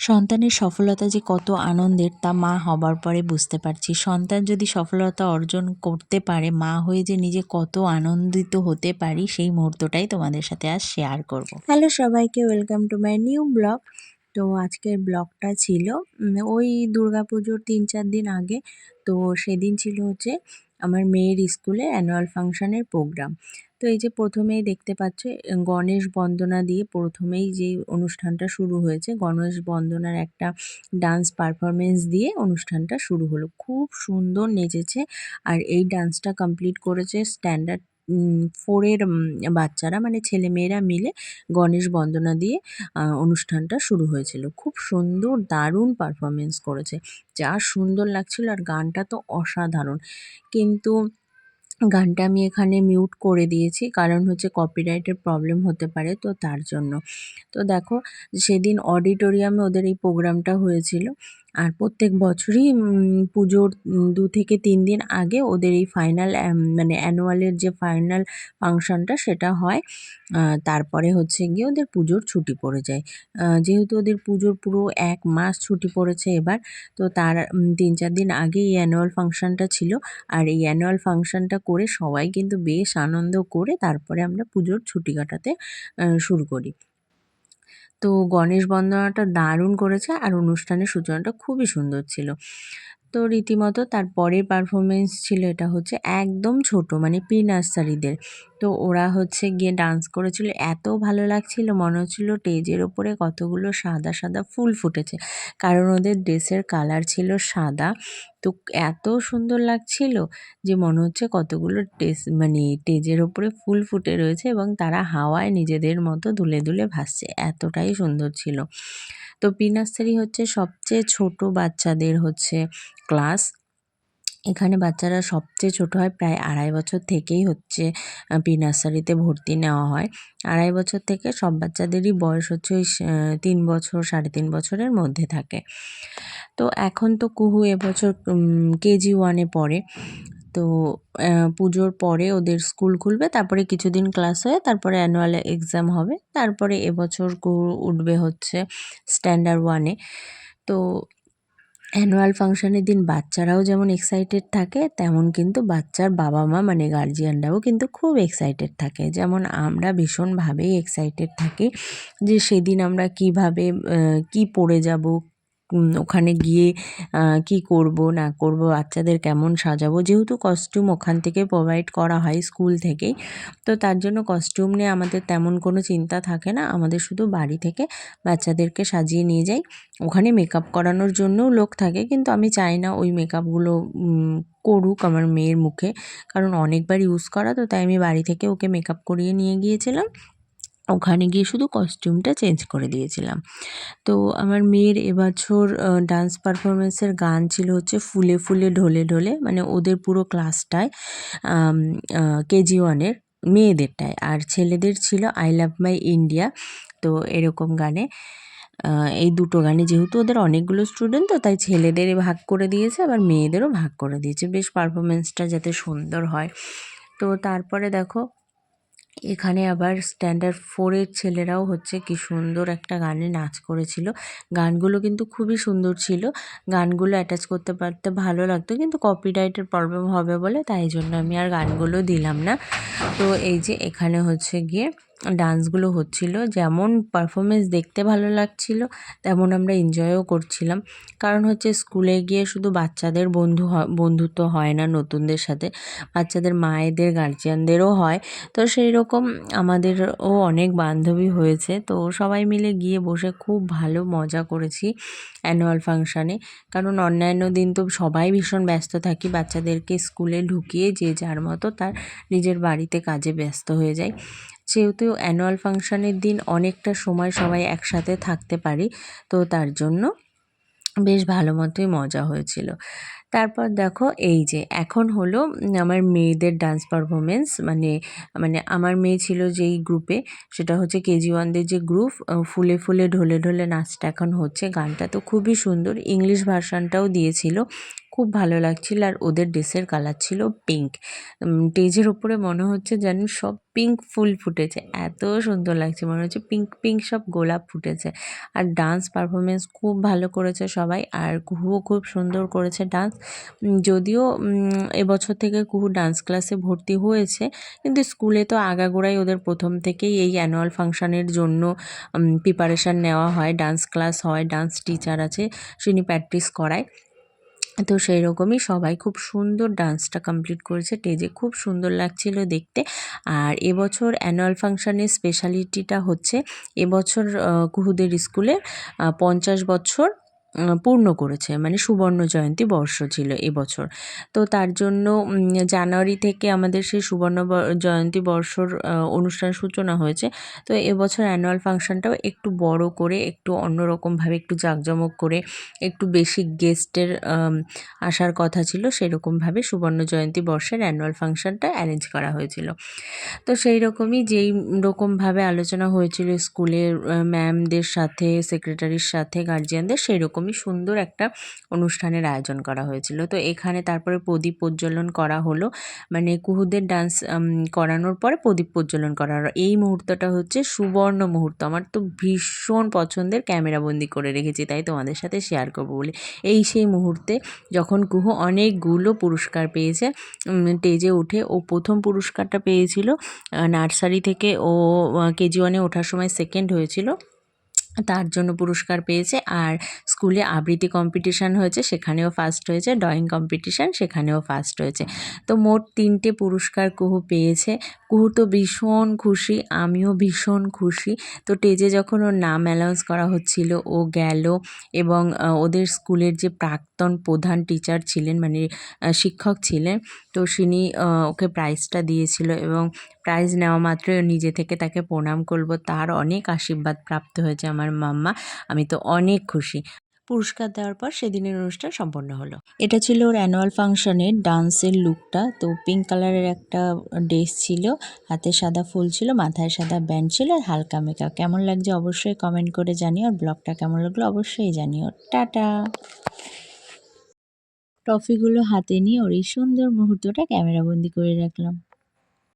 সন্তানের সফলতা যে কত আনন্দের তা মা হবার পরে বুঝতে পারছি। সন্তান যদি সফলতা অর্জন করতে পারে, মা হয়ে যে নিজে কত আনন্দিত হতে পারি, সেই মুহূর্তটাই তোমাদের সাথে আজ শেয়ার করব। হ্যালো সবাইকে welcome to my new blog তো আজকের ব্লগটা ছিল ওই দুর্গাপুজোর তিন চার দিন আগে। তো সেদিন ছিল হচ্ছে আমার মেয়ের স্কুলে অ্যানুয়াল ফাংশানের প্রোগ্রাম তো এই যে প্রথমেই দেখতে পাচ্ছ গণেশ বন্দনা দিয়ে প্রথমেই যে অনুষ্ঠানটা শুরু হয়েছে, গণেশ বন্দনার একটা ডান্স পারফরমেন্স দিয়ে অনুষ্ঠানটা শুরু হলো। খুব সুন্দর নেচেছে আর এই ডান্সটা কমপ্লিট করেছে স্ট্যান্ডার্ড ফোরের বাচ্চারা মানে ছেলে মেয়েরা মিলে গণেশ বন্দনা দিয়ে অনুষ্ঠানটা শুরু হয়েছিল। খুব সুন্দর, দারুণ পারফরমেন্স করেছে। যা সুন্দর লাগছিল আর গানটা তো অসাধারণ। কিন্তু গানটা আমি এখানে মিউট করে দিয়েছি, কারণ হচ্ছে কপিরাইটের প্রবলেম হতে পারে তো তার জন্য। তো দেখো, সেদিন অডিটোরিয়ামে ওদের এই প্রোগ্রামটা হয়েছিল। আর প্রত্যেক বছরই পুজোর দু থেকে তিন দিন আগে ওদের এই ফাইনাল মানে অ্যানুয়ালের যে ফাইনাল ফাংশনটা সেটা হয়। তারপরে হচ্ছে গিয়ে ওদের পুজোর ছুটি পড়ে যায়। যেহেতু ওদের পুজোর পুরো এক মাস ছুটি পড়েছে এবার, তো তার তিন চার দিন আগে এই অ্যানুয়াল ফাংশনটা ছিল। আর এই অ্যানুয়াল ফাংশনটা করে সবাই কিন্তু বেশ আনন্দ করে তারপরে আমরা পুজোর ছুটি কাটাতে শুরু করি। তো গণেশ বন্দনাটা দারুণ করেছে আর অনুষ্ঠানের সূচনাটা খুবই সুন্দর ছিল। তো রীতিমতো তার পরের পারফরমেন্স ছিল এটা হচ্ছে একদম ছোট মানে প্রি নার্সারিদের। তো ওরা হচ্ছে গিয়ে ডান্স করেছিল, এত ভালো লাগছিল, মনে হচ্ছিল স্টেজের ওপরে কতগুলো সাদা সাদা ফুল ফুটেছে। কারণ ওদের ড্রেসের কালার ছিল সাদা। তো এত সুন্দর লাগছিল যে মনে হচ্ছে কতগুলো ড্রেস মানে স্টেজের ওপরে ফুল ফুটে রয়েছে এবং তারা হাওয়ায় নিজেদের মতো দুলে দুলে ভাসছে। এতটাই সুন্দর ছিল। তো প্রি নার্সারি হচ্ছে সবচেয়ে ছোট বাচ্চাদের হচ্ছে ক্লাস। এখানে বাচ্চারা সবচেয়ে ছোট হয়, প্রায় আড়াই বছর থেকেই হচ্ছে প্রি নার্সারিতে ভর্তি নেওয়া হয়। আড়াই বছর থেকে সব বাচ্চাদেরই বয়স হচ্ছে ওই তিন বছর, সাড়ে তিন বছরের মধ্যে থাকে। তো এখন তো কুহু এবছর কেজি ওয়ানে পড়ে। তো পুজোর পরে ওদের স্কুল খুলবে, তারপরে কিছুদিন ক্লাস হয়ে তারপরে অ্যানুয়াল এক্সাম হবে, তারপরে এবছর উঠবে হচ্ছে স্ট্যান্ডার্ড ওয়ানে তো অ্যানুয়াল ফাংশনের দিন বাচ্চারাও যেমন এক্সাইটেড থাকে, তেমন কিন্তু বাচ্চার বাবা মা মানে গার্জিয়ানরাও কিন্তু খুব এক্সাইটেড থাকে। যেমন আমরা ভীষণভাবেই এক্সাইটেড থাকি যে, সেদিন আমরা কীভাবে কি পরে যাব ওখানে গিয়ে কি করব, না করব, বাচ্চাদের কেমন সাজাবো? যেহেতু কস্টিউম ওখান থেকে প্রোভাইড করা হয় স্কুল থেকেই তো তার জন্য কস্টিউম নিয়ে আমাদের তেমন কোনো চিন্তা থাকে না। আমাদের শুধু বাড়ি থেকে বাচ্চাদেরকে সাজিয়ে নিয়ে যাই। ওখানে মেকআপ করানোর জন্যও লোক থাকে, কিন্তু আমি চাই না ওই মেকআপগুলো করুক আমার মেয়ের মুখে। কারণ অনেকবার ইউজ করা, তো তাই আমি বাড়ি থেকে ওকে মেকআপ করিয়ে নিয়ে গিয়েছিলাম। ওখানে গিয়ে শুধু কস্টিউমটা চেঞ্জ করে দিয়েছিলাম। তো আমার মেয়ের এবছর ডান্স পারফরমেন্সের গান ছিল হচ্ছে ফুলে ফুলে ঢলে ঢলে মানে ওদের পুরো ক্লাসটায় কেজি ওয়ানের মেয়েদেরটায়। আর ছেলেদের ছিল আই লাভ মাই ইন্ডিয়া তো এরকম গানে। এই দুটো গানে যেহেতু ওদের অনেকগুলো স্টুডেন্ট তো তাই ছেলেদের ভাগ করে দিয়েছে, আবার মেয়েদেরও ভাগ করে দিয়েছে। বেশ পারফরমেন্সটা যাতে সুন্দর হয়। তো তারপরে দেখো এখানে আবার স্ট্যান্ডার্ড ফোরের ছেলেরাও হচ্ছে কি সুন্দর একটা গানে নাচ করেছিল। গানগুলো কিন্তু খুবই সুন্দর ছিল। গানগুলো অ্যাটাচ করতে পারতে ভালো লাগতো, কিন্তু কপিরাইটের প্রবলেম হবে বলে তাই জন্য আমি আর গানগুলো দিলাম না। তো এই যে এখানে হচ্ছে গিয়ে ডান্সগুলো হচ্ছিল, যেমন পারফরমেন্স দেখতে ভালো লাগছিল, তেমন আমরা এনজয়ও করছিলাম। কারণ হচ্ছে স্কুলে গিয়ে শুধু বাচ্চাদের বন্ধু বন্ধুত্ব হয় না নতুনদের সাথে, বাচ্চাদের মায়েদের গার্জিয়ানদেরও হয়। তো সেই রকম আমাদেরও অনেক বান্ধবী হয়েছে, তো সবাই মিলে গিয়ে বসে খুব ভালো মজা করেছি অ্যানুয়াল ফাংশানে কারণ অন্যান্য দিন তো সবাই ভীষণ ব্যস্ত থাকি, বাচ্চাদেরকে স্কুলে ঢুকিয়ে যে যার মতো তার নিজের বাড়িতে কাজে ব্যস্ত হয়ে যায়। যেহেতু অ্যানুয়াল ফাংশানের দিন অনেকটা সময় সবাই একসাথে থাকতে পারি, তো তার জন্য বেশ ভালো মতোই মজা হয়েছিল। তারপর দেখো এই যে, এখন হলো আমার মেয়েদের ডান্স পারফরমেন্স মানে মানে আমার মেয়ে ছিল যেই গ্রুপে সেটা হচ্ছে কেজি ওয়ানদের যে গ্রুপ ফুলে ফুলে, ঢলে ঢলে নাচটা এখন হচ্ছে, গানটা তো খুবই সুন্দর ইংলিশ ভার্সানটাও দিয়েছিল, খুব ভালো লাগছিল, আর ওদের ড্রেসের কালার ছিল পিঙ্ক স্টেজের ওপরে মনে হচ্ছে যেন সব পিঙ্ক ফুল ফুটেছে। এত সুন্দর লাগছে, মনে হচ্ছে পিঙ্ক পিঙ্ক সব গোলাপ ফুটেছে। আর ডান্স পারফরমেন্স খুব ভালো করেছে সবাই, আর কুহুও খুব সুন্দর করেছে ডান্স যদিও এবছর থেকে কুহু ডান্স ক্লাসে ভর্তি হয়েছে, কিন্তু স্কুলে তো আগাগোড়াই ওদের প্রথম থেকেই এই অ্যানুয়াল ফাংশনের জন্য প্রিপারেশান নেওয়া হয়। ডান্স ক্লাস হয় ডান্স টিচার আছে, যিনি প্র্যাকটিস করায়। তো সেই রকমই সবাই খুব সুন্দর ডান্সটা কমপ্লিট করেছে। স্টেজে খুব সুন্দর লাগছিল দেখতে। আর এবছর অ্যানুয়াল ফাংশানের স্পেশালিটিটা হচ্ছে এবছর কুহুদের স্কুলে পঞ্চাশ বছর পূর্ণ করেছে। মানে সুবর্ণ জয়ন্তী বর্ষ ছিল এবছর। তো তার জন্য জানুয়ারি থেকে আমাদের সেই সুবর্ণ জয়ন্তী বর্ষর অনুষ্ঠান সূচনা হয়েছে। তো এবছর অ্যানুয়াল ফাংশনটাও একটু বড় করে, একটু অন্যরকমভাবে একটু জাঁকজমক করে, একটু বেশি গেস্টের আসার কথা ছিল, সেরকমভাবে সুবর্ণ জয়ন্তী বর্ষের অ্যানুয়াল ফাংশনটা অ্যারেঞ্জ করা হয়েছিল। তো সেই রকমই যেই রকমভাবে আলোচনা হয়েছিল স্কুলের ম্যামদের সাথে সেক্রেটারির সাথে গার্জিয়ানদের সেই রকমই সুন্দর একটা অনুষ্ঠানের আয়োজন করা হয়েছিল। তো এখানে তারপরে প্রদীপ প্রজ্বলন করা হলো। মানে কুহুদের ডান্স করানোর পরে প্রদীপ প্রজ্বলন করা হলো। এই মুহূর্তটা হচ্ছে সুবর্ণ মুহূর্ত। আমার তো ভীষণ পছন্দের ক্যামেরাবন্দি করে রেখেছি, তাই তোমাদের সাথে শেয়ার করব বলে। এই সেই মুহূর্তে যখন কুহু অনেকগুলো পুরস্কার পেয়েছে স্টেজে উঠে ও প্রথম পুরস্কারটা পেয়েছিল নার্সারি থেকে ও কেজি ওয়ানে ওঠার সময় সেকেন্ড হয়েছিল। তার জন্য পুরস্কার পেয়েছে আর স্কুলে আবৃত্তি কম্পিটিশান হয়েছে, সেখানেও ফার্স্ট হয়েছে। ড্রয়িং কম্পিটিশান সেখানেও ফার্স্ট হয়েছে। তো মোট তিনটে পুরস্কার কুহু পেয়েছে। কুহু তো ভীষণ খুশি, আমিও ভীষণ খুশি। তো স্টেজে যখন ওর নাম অ্যানাউন্স করা হচ্ছিল, ও গেল এবং ওদের স্কুলের যে প্রাক্তন প্রধান টিচার ছিলেন মানে শিক্ষক ছিলেন তো আহ, ওকে প্রাইজটা দিয়েছিল এবং প্রাইজ নেওয়া মাত্রই ও নিজে থেকে তাকে প্রণাম করব তার অনেক আশীর্বাদ প্রাপ্ত হয়েছে আমার মাম্মা। আমি তো অনেক খুশি। পুরস্কার দেওয়ার পর সেদিনের অনুষ্ঠান সম্পন্ন হলো। এটা ছিল ওর অ্যানুয়াল ফাংশনের ডান্সের লুকটা তো পিঙ্ক কালারের একটা ড্রেস ছিল। হাতে সাদা ফুল ছিল মাথায় সাদা ব্যান্ড ছিল আর হালকা মেকআপ কেমন লাগছে অবশ্যই কমেন্ট করে জানিও। আর ব্লগটা কেমন লাগল অবশ্যই জানিও। টাটা! ট্রফিগুলো হাতে নিয়ে ওর এই সুন্দর মুহূর্তটা ক্যামেরাবন্দি করে রাখলাম।